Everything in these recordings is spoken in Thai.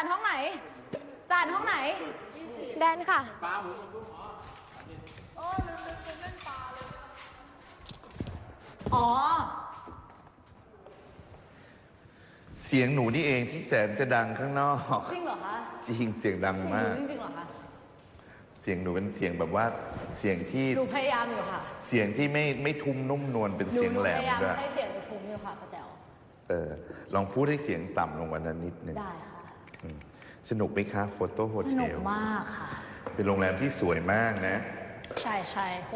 านห้องไหน จานห้องไหน แดนค่ะ อ๋อ เสียงหนูนี่เองที่แสนจะดังข้างนอก จริงเหรอคะจริงเสียงดังเสียงหมานูกจริงๆเหรอคะ เสียงหนูเป็นเสียงแบบว่าเสียงที่หนูพยายามอยู่ค่ะ เสียงที่ไม่ไม่ทุ้มนุ่มนวลเป็นหนูเสียงหนูแหลพมยายามด้วยให้เสียงหนูทุ้มอยู่ค่ะป้าแจ๋วเออลองพูดให้เสียงต่ำลงกว่านั้นนิดนึง ได้ค่ะอืม สนุกไหมคะโฟโต้โฮสเทนุกลมากค่ะ เป็นโรงแรมที่สวยมากนะ ใช่ใช่โห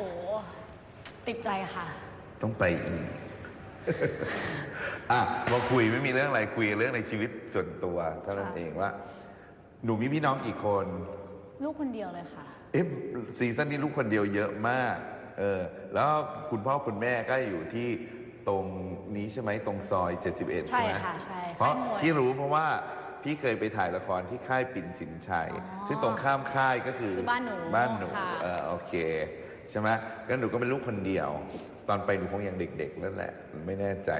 ติดใจค่ะ ต้องไปอีก อะมาคุยไม่มีเรื่องอะไรคุยเรื่องในชีวิตส่วนตัวเท่านั้นค่ะเองว่า หนูมีพี่น้องกี่คน ลูกคนเดียวเลยค่ะ เอ๊ะซีซั่นนี้ลูกคนเดียวเยอะมาก เออ แล้วคุณพ่อคุณแม่ก็อยู่ที่ตรงนี้ใช่ไหมตรงซอย 71 ใช่ใช่ไหมค่ะใช่เพราะค่ายมวย ที่รู้เพราะว่า พี่เคยไปถ่ายละครที่ค่ายปิ่นสินชัยอ๋อซึ่งตรงข้ามค่ายก็คือคือบ้านหนูบ้านหนูค่ะ เออโอเคใช่ไหมก็หนูก็เป็นลูกคนเดียว ตอนไปหนูคงยังเด็กๆนั่นแหละไม่แน่ใจ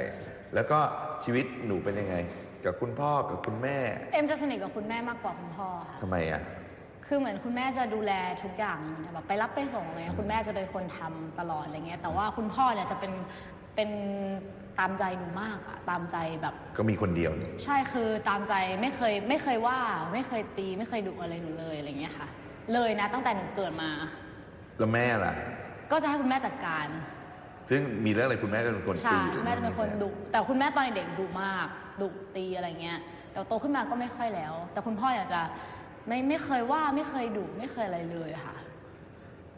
แล้วก็ชีวิตหนูเป็นยังไง กับคุณพ่อกับคุณแม่เอ็มจะสนิทกับคุณแม่มากกว่าคุณพ่อค่ะ ทำไมอะ คือเหมือนคุณแม่จะดูแลทุกอย่างแบบไปรับไปส่งอะไรเงี้ยคุณแม่จะเป็นคนทำตลอดอะไรเงี้ยแต่ว่าคุณพ่อเนี่ยจะเป็นเป็น ตามใจหนูมากอะตามใจแบบ ก็มีคนเดียวนี่ใช่คือตามใจไม่เคยไม่เคยว่า ไม่เคยตีไม่เคยดุอะไรหนูเลยอะไรเงี้ยค่ะ เลยนะตั้งแต่หนูเกิดมา แล้วแม่ล่ะ ก็จะให้คุณแม่จัดการ ซึ่งมีเรื่องอะไรคุณแม่ก็เป็นคนใช่ตีคุณแม่จะเป็นคนดุแต่คุณแม่ตอนเด็กดุมากดุตีอะไรเงี้ย แต่โตขึ้นมาก็ไม่ค่อยแล้ว แต่คุณพ่ออยากจะไม่ไม่เคยว่าไม่เคยดุไม่เคยอะไรเลยค่ะ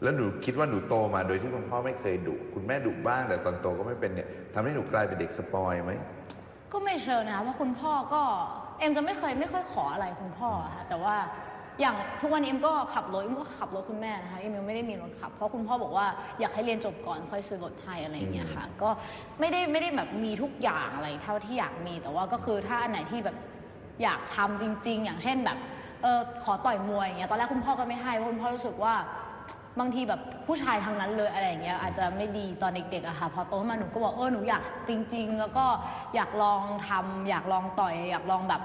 แล้วหนูคิดว่าหนูโตมาโดยที่คุณพ่อไม่เคยดุคุณแม่ดุบ้างแต่ตอนโตก็ไม่เป็นเนี่ยทำให้หนูกลายเป็นเด็กสปอยไหมก็ไม่เชิงนะคะเพราะคุณพ่อก็เอ็มจะไม่เคยไม่ค่อยขออะไรคุณพ่ออะค่ะแต่ว่าอย่างทุกวันนี้เอ็มก็ขับรถเอ็มก็ขับรถคุณแม่นะคะเอ็มยังไม่ได้มีรถขับเพราะคุณพ่อบอกว่าอยากให้เรียนจบก่อนค่อยซื้อรถให้อะไรอย่างเงี้ยค่ะ ก็ไม่ได้ไม่ได้แบบมีทุกอย่างอะไรเท่าที่อยากมี แต่ว่าก็คือถ้าอันไหนที่แบบอยากทำจริง ๆ อย่างเช่นแบบเออขอต่อยมวยอย่างเงี้ยตอนแรกคุณพ่อก็ไม่ให้เพราะคุณพ่อรู้สึกว่า บางทีแบบผู้ชายทั้งนั้นเลยอะไรอย่างเงี้ยอาจจะไม่ดีตอนเด็กๆอะค่ะพอโตขึ้นมาหนูก็บอกเออหนูอยากจริง ๆ แล้วก็อยากลองทำอยากลองต่อย อยากลองแบบ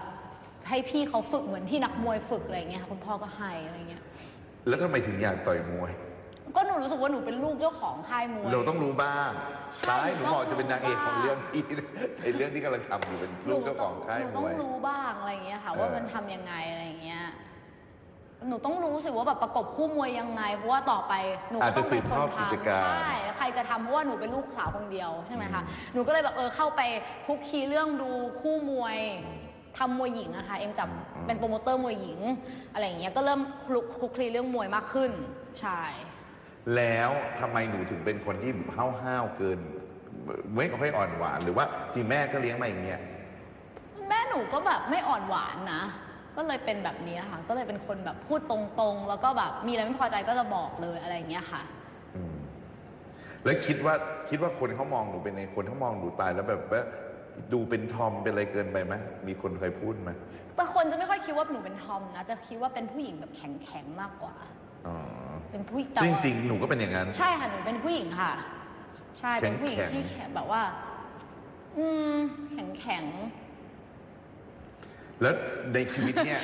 ให้พี่เขาฝึกเหมือนที่นักมวยฝึกอะไรอย่างเงี้ยค่ะคุณพ่อก็ให้อะไรเงี้ยแล้วทำไมถึงอยากต่อยมวย ก็หนูรู้สึกว่าหนูเป็นลูกเจ้าของค่ายมวย เราต้องรู้บ้างใช่ตายหนูเหมาะจะเป็นนางเอกของต้องรู้เรื่องที่ในเรื่องที่กำลังทำอยู่เป็นลูกเจ้าของค่ายหนูมต้องวยรู้บ้างอะไรอย่างเงี้ยค่ะเออว่ามันทำยังไงอะไรอย่างเงี้ย หนูต้องรู้สิว่าแบบประกบคู่มวยยังไง เพราะว่าต่อไปหนูก็ต้องเป็นคนทำใช่ใครจะทำเพราะว่าหนูเป็นลูกสาวคนเดียวใช่ไหมคะหนูก็เลยแบบเออเข้าไปคุกคีเรื่องดูคู่มวยทำมวยหญิงอะค่ะเอ็มจับเป็นโปรโมเตอร์มวยหญิงอะไรอย่างเงี้ยก็เริ่มคลุกคลุกคลีเรื่องมวยมากขึ้นใช่ แล้วทำไมหนูถึงเป็นคนที่ห้าวห้าวๆเกินไม่ค่อยอ่อนหวาน หรือว่าจริงแม่ก็เลี้ยงมาอย่างเงี้ย แม่หนูก็แบบไม่อ่อนหวานนะ ก็เลยเป็นแบบนี้ค่ะ ก็เลยเป็นคนแบบพูดตรงๆ แล้วก็แบบมีอะไรไม่พอใจก็จะบอกเลยอะไรอย่างเงี้ยค่ะ อืมแล้วคิดว่าคิดว่าคนเขามองหนูเป็นไงคนเขามองหนูตายแล้วแบบว่าดูเป็นทอมเป็นอะไรเกินไปไหมมีคนเคยพูดไหมแต่คนจะไม่ค่อยคิดว่าหนูเป็นทอมนะ จะคิดว่าเป็นผู้หญิงแบบแข็งๆมากกว่า อ๋อเป็นผู้หญิงแต่ซึ่งว่าจริงๆหนูก็เป็นอย่างนั้น ใช่ค่ะหนูเป็นผู้หญิงค่ะ ใช่เป็นผู้หญิงแข็งๆ ที่แข็งแบบว่า อืมแข็งแข็ง แล้วในชีวิตเนี่ย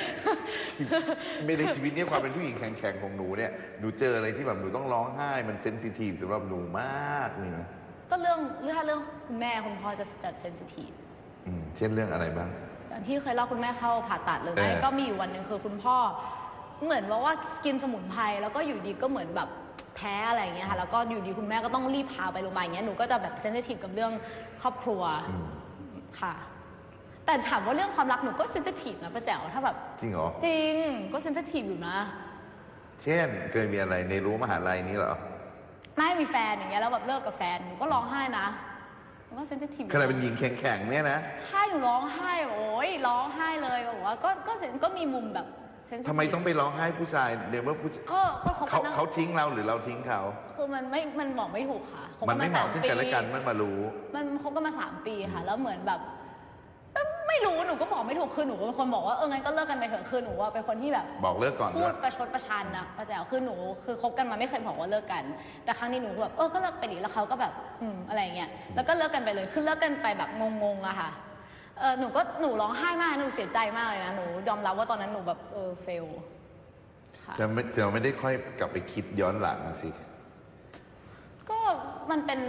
ไม่ในชีวิตเนี่ยความเป็นผู้หญิงแข็งๆของหนูเนี่ยหนูเจออะไรที่แบบหนูต้องร้องไห้ มันเซนซิทีฟสำหรับหนูมากนี่นะๆก็เรื่องถ้าเรื่องคุณแม่คุณพ่อจะจัดเซนซิทีฟอืมเช่นเรื่องอะไรบ้างอย่างที่เคยเล่าคุณแม่เข้าผ่าตัดเลยไหมเออก็มีอยู่วันหนึ่งคือคุณพ่อ เหมือนว่าว่ากินสมุนไพรแล้วก็อยู่ดีก็เหมือนแบบแพ้อะไรอย่างเงี้ยค่ะแล้วก็อยู่ดีคุณแม่ก็ต้องรีบพาไปโรงพยาบาลอย่างเงี้ยหนูก็จะแบบเซนซิทีฟกับเรื่องครอบครัวอืมค่ะ แต่ถามว่าเรื่องความรักหนูก็เซนซิทีฟนะป้าแจ๋วถ้าแบบ จริงเหรอ จริงก็เซนซิทีฟอยู่นะ เช่นเคยมีอะไรในรั้วมหาลัยนี้เหรอไม่มีแฟนอย่างเงี้ยแล้วแบบเลิกกับแฟนหนูก็ร้องไห้นะมันก็เซนซิทีฟขนาดเป็นหญิงแข็งๆเนี่ยนะใช่หนูร้องไห้โอ้ยร้องไห้เลยบอกว่าก็ก็ก็มีมุมแบบเซนซิทีฟทำไมต้องไปร้องไห้ผู้ชายเดี๋ยวว่าผู้ชายก็ก็เขาเขาเป็นนักเขาทิ้งเราหรือเราทิ้งเขา คือมันไม่มันบอกไม่ถูกค่ะคบมันกัไม่เหมาะสซึ่งปีกันและกันมันมารู้ มันคบกันมาสามปีค่ะ แล้วเหมือนแบบเอ้ย ไม่รู้หนูก็บอกไม่ถูกคือหนูเป็นคนบอกว่าเอองั้นก็เลิกกันไปเถอะคือหนูว่าเป็นคนที่แบบ บอกเลิกก่อนพูด้วดยประชดประชันนะป้าแจ๋วคือหนูคือคบกันมาไม่เคยบอกว่าเลิกกัน แต่ครั้งนี้หนูแบบเออก็เลิกไปดิแล้วเขาก็แบบอืมอะไรอย่างเงี้ยแล้วก็เลิกกันไปเลยคือเลิกกันไปแบบงงๆอะค่ะเออหนูก็หนูร้องไห้มากหนูเสียใจมากเลยนะหนูยอมรับว่าตอนนั้นหนูแบบเออเฟลค่ะ จะไม่จะไม่ได้ค่อยกลับไปคิดย้อนหลังอะสิก็ มันเป็น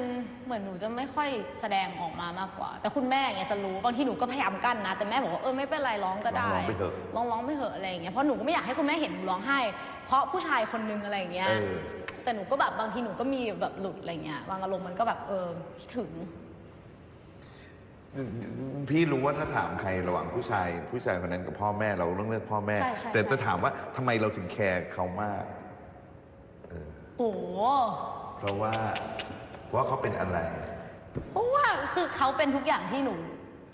เหมือนหนูจะไม่ค่อยแสดงออกมามากกว่า แต่คุณแม่อย่างเงี้ยจะรู้บางทีหนูก็พยายามกั้นนะแต่แม่บอกว่าเออไม่เป็นไรร้องก็ได้ลองไปเถอะ ลองร้องไปเถอะอะไรอย่างเงี้ยเพราะหนูก็ไม่อยากให้คุณแม่เห็นหนูร้องไห้ เพราะผู้ชายคนนึงอะไรอย่างเงี้ย เออ แต่หนูก็แบบบางทีหนูก็มีแบบหลุดอะไรเงี้ยบางอารมณ์มันก็แบบเออคิดถึง พี่รู้ว่าถ้าถามใครระหว่างผู้ชาย ผู้ชายคนนั้นกับพ่อแม่เราต้องเลือกพ่อแม่ ใช่ใช่แต่ใช่ จะถามว่าทำไมเราถึงแคร์เขามาก โอ้โหเพราะว่าเพราะ ว่าเขาเป็นอะไร เพราะว่าคือเขาเป็นทุกอย่างที่หนู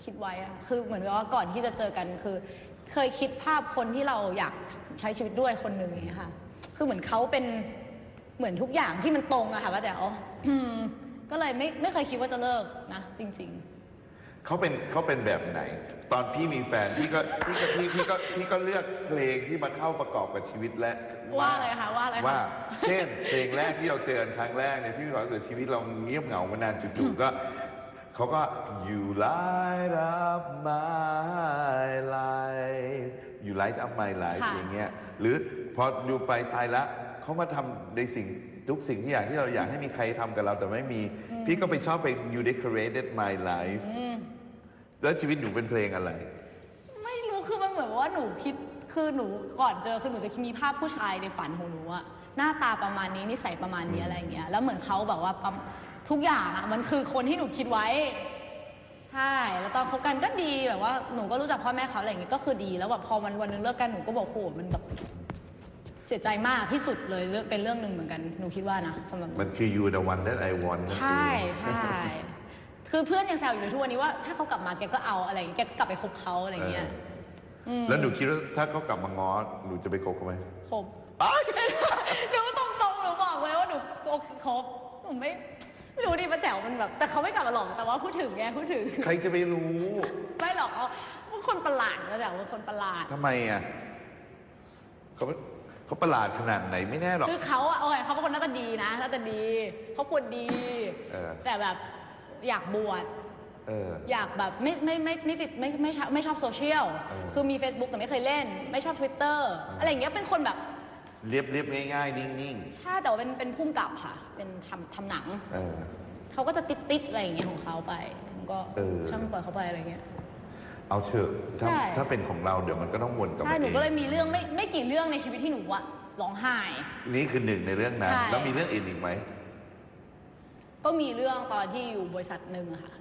คิดไว้อะคือเหมือนกับว่าก่อนที่จะเจอกันคือ เคยคิดภาพคนที่เราอยากใช้ชีวิตด้วยคนหนึ่งอย่างเงี้ยค่ะ คือเหมือนเขาเป็นเหมือนทุกอย่างที่มันตรงอะค่ะป้าแจ๋วอืมก็เลยไม่ไม่เคยคิดว่าจะเลิกนะจริง เขาเป็นเขาเป็นแบบไหน ตอนพี่มีแฟนพี่ก็พี่ก็พี่พี่ก็พี่ก็เลือกเพลงที่มาเข้าประกอบกับชีวิตและว่าอะไรคะว่าอะไรคะ ว่า เช่น เพลงแรกที่เราเจอกันครั้งแรกเนี่ยพี่มีความรู้สึกชีวิตเราเงียบเหงามานานจู่ๆก็เขาก็ you light up my life you light up my life ค่ะ อย่างเงี้ยหรือพออยู่ไปตายละเขามาทำในสิ่งทุกสิ่งที่อย่างที่เราอยากให้มีใครทำกับเราแต่ไม่มี พี่ก็ไปชอบเพลง you decorated my life ๆอืม แล้วชีวิตหนูเป็นเพลงอะไร ไม่รู้คือมันเหมือนว่าหนูคิดคือหนูก่อนเจอคือหนูจะมีภาพผู้ชายในฝันของหนูอะหน้าตาประมาณนี้นิสัยประมาณนี้อะไรอย่างเงี้ยแล้วเหมือนเขาแบบว่าประทุกอย่างอะมันคือคนที่หนูคิดไว้ใช่แล้วตอนคบกันก็ดีแบบว่าหนูก็รู้จักพ่อแม่เขาอะไรอย่างเงี้ยก็คือดีแล้วแบบพอมันวันหนึงเลิกกันหนูก็บอกโหมันแบบเสียใจมากที่สุดเลยเรื่องเป็นเรื่องหนึ่งเหมือนกันหนูคิดว่านะสำหรับหนูมันคือ you the one that I want นั่นเองใช่ใช่ คือเพื่อนยังแซวอยู่เลยทุกวันนี้ว่าถ้าเขากลับมาแกก็เอาอะไรอย่างเงี้ยแกก็กลับไปคบเขาอะไรอย่างเงี้ยเออแล้วหนูคิดว่าถ้าเขากลับมาง้อหนูจะไปคบเขาไหมครบหนูตรงๆหนูบอกเลยว่าหนูครบหนูไม่ไม่รู้ดิป้าแจ๋วมันแบบ แต่เขาไม่กลับมาหรอกแต่ว่าพูดถึงไงพูดถึง ใครจะไปรู้ ไม่หรอกเขาเป็นคนประหลาดป้าแจ๋วเป็นคนประหลาดทำไมอะเขาเขาประหลาดขนาดไหนไม่แน่หรอกคือเขาอะโอเคเขาเป็นคนหน้าตาดีนะหน้าตาดีเขาควรดีเออแต่แบบ อยากบวชเออ อยากแบบไม่ไม่ไม่ไม่ติดไม่ไม่ชอบไม่ชอบโซเชียลเออ คือมี Facebook แต่ไม่เคยเล่น ไม่ชอบ Twitter อะไรอย่างเงี้ยเป็นคนแบบ เรียบเรียบง่ายๆ นิ่งใช่แต่ว่าเป็นเป็นพุ่มกับค่ะ เป็นทำทำหนัง ๆ เออ เขาก็จะติดติดๆอะไรอย่างเงี้ยของเขาไปผมก็เออ ช่างปล่อยเขาไปอะไรเงี้ย เอาเถอะถ้าใช่ถ้าเป็นของเราเดี๋ยวมันก็ต้องวนกลับใช่มาหนูเองก็เลยมีเรื่องไม่ไม่กี่เรื่องในชีวิตที่หนูอะร้องไห้ นี่คือหนึ่งในเรื่องนั้น ใช่ แล้วมีเรื่องอื่นอีกไหม ก็มีเรื่องตอนที่อยู่บริษัทหนึ่งอะค่ะ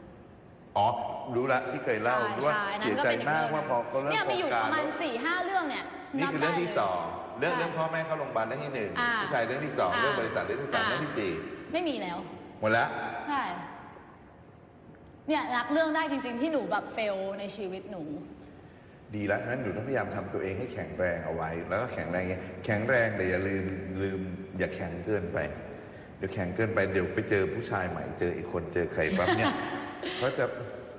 อ๋อ รู้ละที่เคยเล่าใช่ว่าใช่อันนั้เสียนก็ใจเป็นอีกมากเรื่องว่าพอเขาเริ่มเนี่ยมีอยู่โคประมาณแล้วสี่ห้าเรื่องเนี่ยนี่คือเรื่องที่สองจำได้ลยเรื่องใช่เรื่องพ่อแม่เข้าโรงพยาบาลเรื่องที่หนึ่งอ่าผู้ชายเรื่องที่สองอ่าเรื่องบริษัทเรื่องที่สามอ่าเรื่องที่สี่ไม่มีแล้ว หมดแล้วใช่เนี่ยนับเรื่องได้จริง ๆ ที่หนูแบบเฟลในชีวิตหนู ดีแล้วงั้นหนูต้องพยายามทำตัวเองให้แข็งแรงเอาไว้ แล้วก็แข็งแรงไงแข็งแรงแต่อย่าลืมลืมอย่าแข็งเกินไป เดี๋ยวแข็งเกินไปเดี๋ยวไปเจอผู้ชายใหม่เจออีกคนเจอใครปั๊บเนี่ยเขาจะ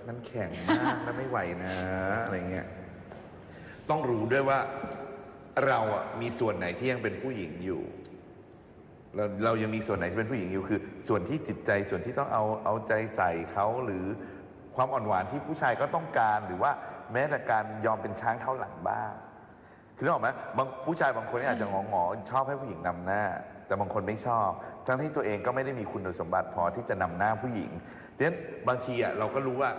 มันแข็งมากแล้วไม่ไหวนะอะไรเงี้ยต้องรู้ด้วยว่าเราอะมีส่วนไหนที่ยังเป็นผู้หญิงอยู่ เราเรายังมีส่วนไหนที่เป็นผู้หญิงอยู่คือ ส่วนที่จิตใจส่วนที่ต้องเอาเอาใจใส่เขาหรือความอ่อนหวานที่ผู้ชายก็ต้องการหรือว่าแม้แต่การยอมเป็นช้างเท้าหลังบ้างคือนึกออกไหมบางผู้ชายบางคนเนี่ยอาจจะงองอๆชอบให้ผู้หญิงนำหน้า แต่บางคนไม่ชอบ ทั้งที่ตัวเองก็ไม่ได้มีคุณสมบัติพอที่จะนำหน้าผู้หญิงดังนั้นบางทีอะเราก็รู้ว่า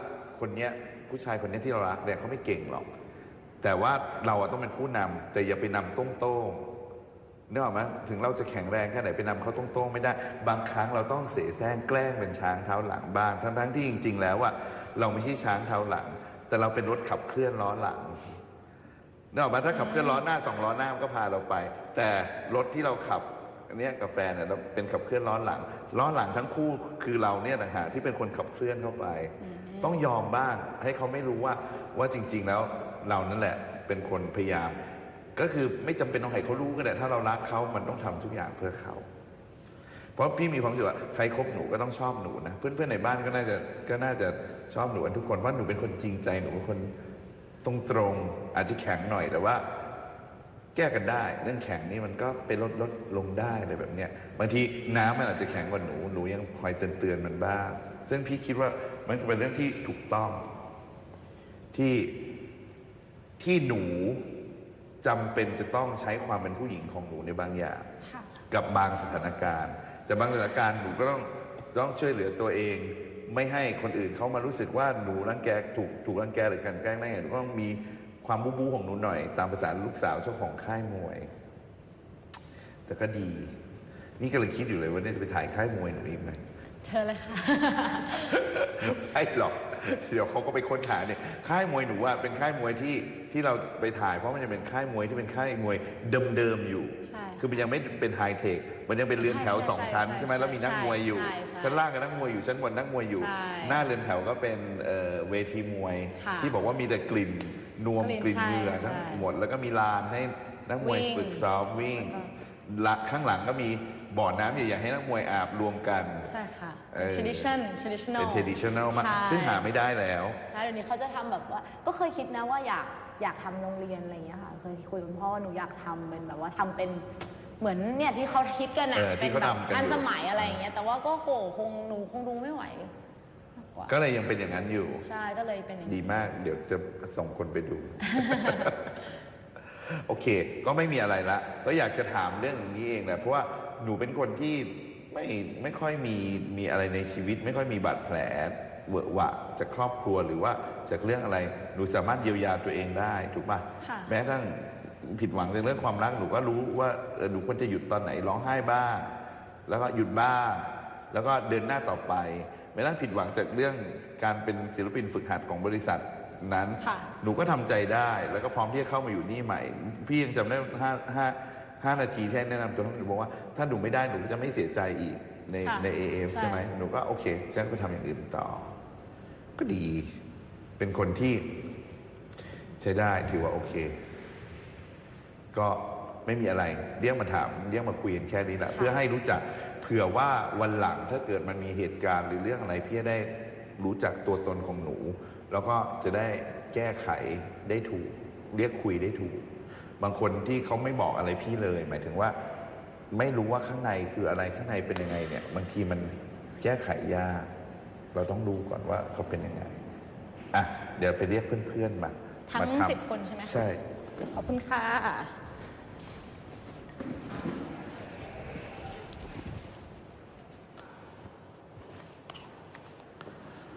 คนเนี้ยผู้ชายคนเนี้ยที่เรารักเนี่ยเขาไม่เก่งหรอก แต่ว่าเราอะต้องเป็นผู้นำแต่อย่าไปนำโต้งๆนึกออกไหมถึงเราจะแข็งแรงแค่ไหนไปนำเขาโต้งๆไม่ได้ บางครั้งเราต้องเสแสร้งแกล้งเป็นช้างเท้าหลังบ้าง ทั้งๆที่จริง ๆ แล้วอะเราไม่ใช่ช้างเท้าหลัง แต่เราเป็นรถขับเคลื่อนล้อหลังนึกออกไหมถ้าขับเคลื่อนล้อหน้าสองล้อหน้ามันก็พาเราไป แต่รถที่เราขับ เนี้ยกับแฟนเนี่ยเราเป็นขับเคลื่อนล้อหลัง ล้อหลังทั้งคู่คือเราเนี่ยต่างหากที่เป็นคนขับเคลื่อนเข้าไป ต้องยอมบ้างให้เขาไม่รู้ว่าว่าจริง ๆ แล้วเรานั่นแหละเป็นคนพยายาม ก็คือไม่จำเป็นต้องให้เขารู้ก็ได้ถ้าเรารักเขามันต้องทำทุกอย่างเพื่อเขาเพราะพี่มีความรู้สึกว่าใครคบหนูก็ต้องชอบหนูนะเพื่อนๆในบ้านก็น่าจะก็น่าจะชอบหนูกันทุกคนเพราะหนูเป็นคนจริงใจหนูเป็นคนตรงตรงๆอาจจะแข็งหน่อยแต่ว่า แก้กันได้ เรื่องแข็งนี่มันก็เป็นลดลดลงได้อะไรแบบเนี้ยบางทีน้ำมันอาจจะแข็งกว่าหนูหนูยังคอยเตือนเตือนๆมันบ้าง ซึ่งพี่คิดว่ามันเป็นเรื่องที่ถูกต้องที่ที่หนูจำเป็นจะต้องใช้ความเป็นผู้หญิงของหนูในบางอย่างค่ะกับบางสถานการณ์ แต่บางสถานการณ์หนูก็ต้องต้องช่วยเหลือตัวเอง ไม่ให้คนอื่นเขามารู้สึกว่าหนูรังแกถูกถูกรังแกหรือกลันแกล้งได้ไงหนูก็ต้องมี ความบู๊บู๊ของหนูหน่อย ตามภาษาลูกสาวเจ้าของค่ายมวย แต่ก็ดี นี่ก็เลยคิดอยู่เลยว่าเนี่ยจะไปถ่ายค่ายมวยหนูอีกไหมเชิญเลยค่ะไม่หรอก เดี๋ยวเขาก็ไปค้นหาเนี่ย ค่ายมวยหนูว่าเป็นค่ายมวยที่ ที่เราไปถ่ายเพราะมันจะเป็นค่ายมวยที่เป็นค่ายมวยเดิมๆอยู่ ใช่ คือมันยังไม่เป็นไฮเทค มันยังเป็นเรือนแถวใช่สองชั้น ใช่ใช่ไหมแล้วมีนักมวยอยู่ ใช่ใช่ชั้นล่างก็นักมวยอยู่ชั้นบนนักมวยอยู่ ใช่หน้าเรือนแถวก็เป็นเอ่อเวทีมวย ค่ะที่บอกว่ามีแต่กลิ่นนวมกกลิ่ลิ่นนเหงื่อใช่ทั้งใช่หมด แล้วก็มีลานให้นักมวยวิ่งฝึกซ้อมวิ่งแล้วก็ละข้างหลังก็มีบ่อน้ำใหญ่ๆให้นักมวยอาบรวมกัน ใช่ค่ะ เออ tradition traditional เป็น traditional มาก ใช่ ซึ่งหาไม่ได้แล้ว ใช่เดี๋ยวนี้เขาจะทำแบบว่า ก็เคยคิดนะว่าอยาก อยากทำโรงเรียนอะไรอย่างเงี้ยค่ะเคยคุยกับคุณพ่อว่าหนูอยากทำเป็นแบบว่าทำเป็นเหมือนเนี่ยที่เขาคิดกันอะเออที่เป็นเขาแบบทำกันอยู่ ทันสมัยอะไรอย่างเงี้ยแต่ว่าก็โหคงหนูคงดูไม่ไหวมากกว่าก็เลยยังเป็นอย่างนั้นอยู่ ใช่ก็เลยเป็นอย่างดีนี้มาก เดี๋ยวจะส่งคนไปดู โอเค ก็ไม่มีอะไรละ ก็อยากจะถามเรื่องอย่างนี้เองแหละ เพราะว่าหนูเป็นคนที่ไม่ไม่ค่อยมีมีอะไรในชีวิต ไม่ค่อยมีบาดแผล เวอะหวะจากครอบครัวหรือว่าจากเรื่องอะไรหนูสามารถเยียวยาตัวเองได้ถูกป่ะค่ะแม้กระทั่งผิดหวังในเรื่องความรักหนูก็รู้ว่าเออหนูควรจะหยุดตอนไหนร้องไห้บ้าง แล้วก็หยุดบ้าง แล้วก็เดินหน้าต่อไปแม้กระทั่งผิดหวังจากเรื่องการเป็นศิลปินฝึกหัดของบริษัทนั้น ค่ะ หนูก็ทำใจได้แล้วก็พร้อมที่จะเข้ามาอยู่นี่ใหม่ พี่ยังจำได้ห้าห้าห้านาทีที่ให้แนะนำตัวหนูบอกว่าถ้าหนูไม่ได้หนูก็จะไม่เสียใจอีกในค่ะในเอฟใช่ ใช่ไหมหนูก็โอเคฉันก็ทำอย่างอื่นต่อ ก็ดี เป็นคนที่ใช้ได้ถือว่าโอเค ก็ไม่มีอะไร เรียกมาถามเรียกมาคุยกันแค่นี้แหละค่ะเพื่อให้รู้จักเผื่อว่าวันหลังถ้าเกิดมันมีเหตุการณ์หรือเรื่องอะไรพี่จะได้รู้จักตัวตนของหนู แล้วก็จะได้แก้ไขได้ถูก เรียกคุยได้ถูก บางคนที่เขาไม่บอกอะไรพี่เลย หมายถึงว่าไม่รู้ว่าข้างในคืออะไรข้างในเป็นยังไงเนี่ย บางทีมันแก้ไขยาก เราต้องรู้ก่อนว่าเขาเป็นยังไงอะเดี๋ยวไปเรียกเพื่อนๆมาทั้งมาทำสิบคนใช่ไหมคะใช่ ขอบคุณค่ะ